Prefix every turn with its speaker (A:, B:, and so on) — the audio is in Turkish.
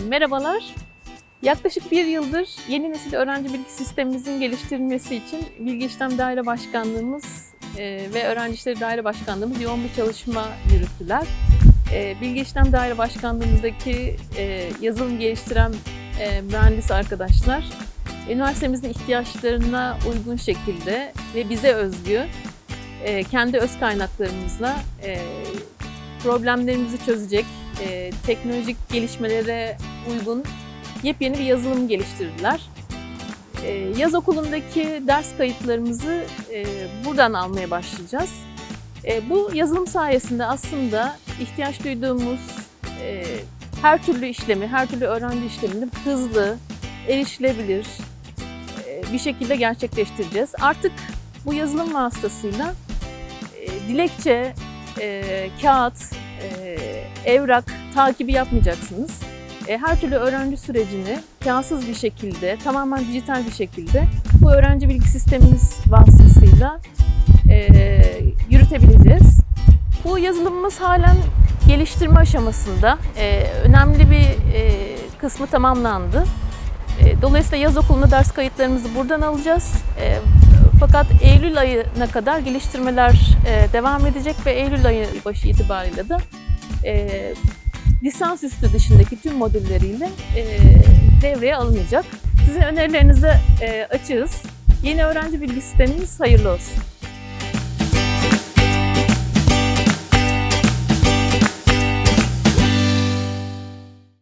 A: Merhabalar. Yaklaşık bir yıldır yeni nesil öğrenci bilgi sistemimizin geliştirilmesi için Bilgi İşlem Daire Başkanlığımız e, ve Öğrenci İşleri Daire Başkanlığımız yoğun bir çalışma yürüttüler. E, Bilgi İşlem Daire Başkanlığımızdaki e, yazılım geliştiren e, mühendis arkadaşlar üniversitemizin ihtiyaçlarına uygun şekilde ve bize özgü e, kendi öz kaynaklarımızla e, problemlerimizi çözecek, e, teknolojik gelişmelere uygun yepyeni bir yazılım geliştirdiler. E, yaz okulundaki ders kayıtlarımızı e, buradan almaya başlayacağız. E, bu yazılım sayesinde aslında ihtiyaç duyduğumuz e, her türlü işlemi, her türlü öğrenci işlemini hızlı, erişilebilir e, bir şekilde gerçekleştireceğiz. Artık bu yazılım vasıtasıyla e, dilekçe, e, kağıt, evrak takibi yapmayacaksınız. E, her türlü öğrenci sürecini kağıtsız bir şekilde, tamamen dijital bir şekilde bu öğrenci bilgi sistemimiz vasıtasıyla e, yürütebileceğiz. Bu yazılımımız halen geliştirme aşamasında. Önemli bir kısmı tamamlandı. Dolayısıyla yaz okulunda ders kayıtlarımızı buradan alacağız. Fakat Eylül ayına kadar geliştirmeler e, devam edecek ve Eylül ayı başı itibariyle de e, lisansüstü dışındaki tüm modülleriyle e, devreye alınacak. Sizin önerilerinize e, açığız. Yeni öğrenci bilgi sistemimiz hayırlı olsun.